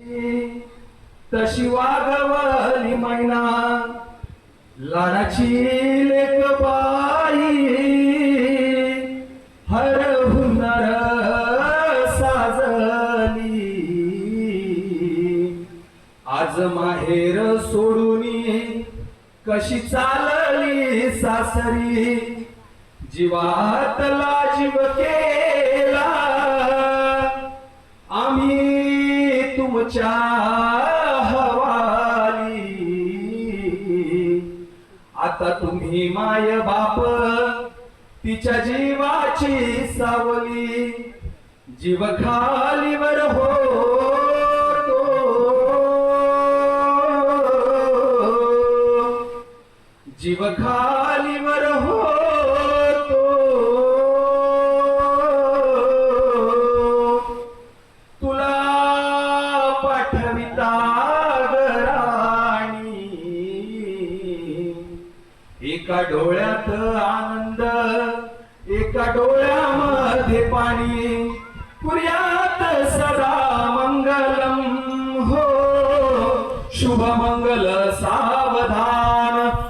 तशी वागवली मैना. लाडाची लेक by her हुनर साजली. आज माहेर सोडून कशी चालली सासरी? जीवातला जीव केला. तुमच्या हवाली. आता तुम्ही माय बाप तिच्या जीवाची सावली. जीव खालीवर होतो. जीव खालीवर हो पाठविता गराणी एका डोळ्यात आनंद एका डोळ्यामध्ये पाणी. कुर्यात सदा मंगलम हो. शुभ मंगल सावधान.